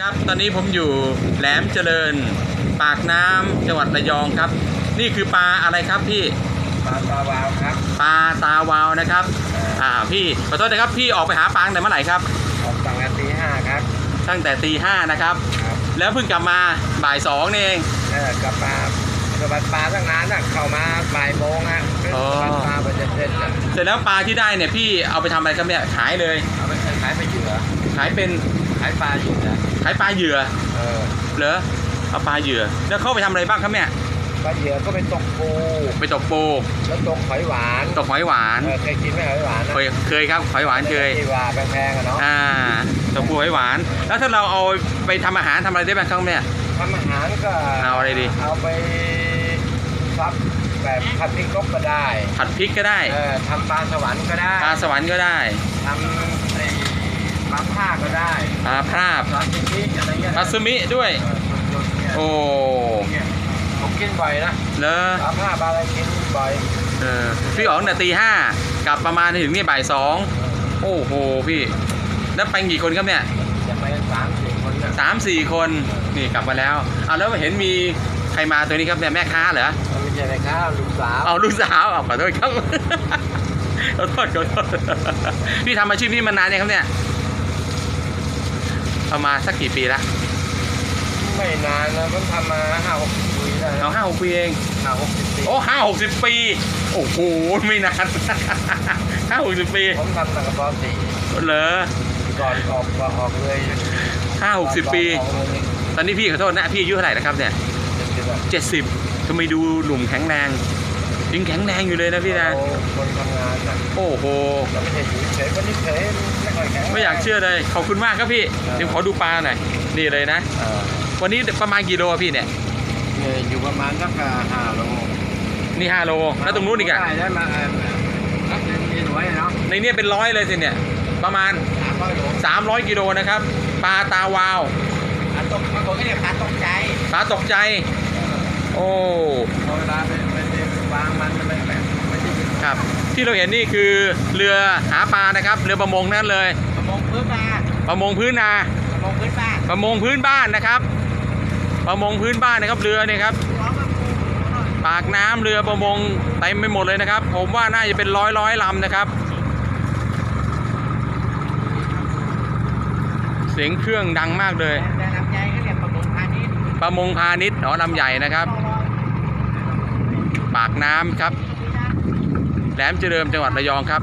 ครับตอนนี้ผมอยู่แหลมเจริญ ปากน้ำจังหวัดระยองครับ นี่คือปลาอะไรครับพี่ปลาปลาวาวครับปลาตาวาวนะครับอ่าพี่ขอโทษนะครับพี่ออกไปหาปลาตั้งแต่เมื่อไหร่ครับออกตั้งแต่ตีห้าครับตั้งแต่ตีห้านะครับครับ แล้วเพิ่งกลับมาบ่ายสองนี่เองเออกลับมาสบัดปลาตั้งนานน่ะเข้ามาบ่ายโมงอะเป็นอ๋อสบัดปลาเป็นเส้นๆอะเสร็จแล้วปลาที่ได้เนี่ยพี่เอาไปทำอะไรครับเนี่ยขายเลยเอาไปขายไปเหยื่อขายเป็น ขายปลาเหยื่อขายปลาเหยื่อเออเหรอเอาปลาเหยื่อ แล้วเข้าไปทำอะไรบ้างครับเนี่ยปลาเหยื่อก็เป็นตกปูไปตกปูแล้วตกหอยหวานตกหอยหวานเออเคยกินไหมหอยหวานนะเคยเคยครับหอยหวานเคยที่ว่าแพงๆอะเนาะอ่าตกปูหอยหวาน แล้วถ้าเราเอาไปทำอาหารทำอะไรได้บ้างครับเนี่ย ทำอาหารก็เอาอะไรดี เอาไปซับแบบผัดพริกนกก็ได้ผัดพริกก็ได้เออทำปลาสวรรค์ก็ได้ปลาสวรรค์ก็ได้ทำไอ้ ปลาผ้าก็ได้ปลาพราบปลาซิมิอะไรเงี้ยปลาซึมิด้วย เออสดๆเนี่ยโอ้เนี่ยผมกินบ่อยนะเลอปลาผ้าปลาอะไรกินบ่อยเออพี่อ๋องเนี่ยตีห้ากลับประมาณถึงนี่บ่ายสองโอ้โหพี่แล้วไปกี่คนครับเนี่ยจะไปกันสามสี่คนนะสามสี่คนนี่กลับมาแล้วเอาแล้วเห็นมีใครมาตัวนี้ครับเนี่ยแม่ค้าเหรอ มันไม่ใช่ไหมครับลูกสาวเอาลูกสาวเอาขอโทษครับ ขอโทษขอโทษพี่ทำอาชีพนี้มานานยังครับเนี่ย ประมาณสักกี่ปีละไม่นานนะผมทำมาห้าหกสิบปีแล้วเอานะห้าหกปีเอง ห้าหกสิบปีโอ้ห้าหกสิบปี โอ้โห ไม่นาน ห้าหกสิบปี ผมทำตั้งแต่ปสี่เหรอก่อนออกก็ออกเลยห้าหกสิบปี ออกเลยตอนนี้พี่ขอโทษนะ พี่อายุเท่าไหร่นะครับเนี่ยจะคิดว่าเจ็ดสิบทำไมดูหนุ่มแข็งแรง ยังแข็งแรงอยู่เลยนะพี่นะเราคนทำงานน่ะโอ้โหเราไม่ใช่อยู่เฉยวันนี้เฉยไม่ค่อยแข็งไม่อยากเชื่อเลยขอบคุณมากครับพี่เดี๋ยวขอดูปลาหน่อยนี่เลยนะเออวันนี้ประมาณกี่โลอะพี่เนี่ยเนี่ยอยู่ประมาณสักห้าโลนี่ห้าโลแล้วตรงนู้นอีกอะได้ได้มาเออนักเรียนมีหน่วยเนาะในเนี้เป็นร้อยเลยสิเนี่ยประมาณสามร้อยโล300กิโลนะครับปลาตาวาวปลาตกบางคนก็เรียกปลาตกใจปลาตกใจ โอ้พอเวลาไปไปไปวางมันมันแบบไม่ได้ยินครับ ที่เราเห็นนี่คือเรือหาปลานะครับ เรือประมงนั่นเลย ประมงพื้นบ้านประมงพื้นนา ประมงพื้นบ้านประมงพื้นบ้านนะครับ ประมงพื้นบ้านนะครับเรือเนี่ยครับ ปากน้ำเรือประมงเต็มไปหมดเลยนะครับ ผมว่าน่าจะเป็นร้อยร้อยลำนะครับ เสียงเครื่องดังมากเลย แต่ลำไยก็เรียกประมงพาณิชย์ประมงพาณิชย์อ๋อลำใหญ่นะครับปาก น้ำครับ แหลมเจริญจังหวัดระยองครับ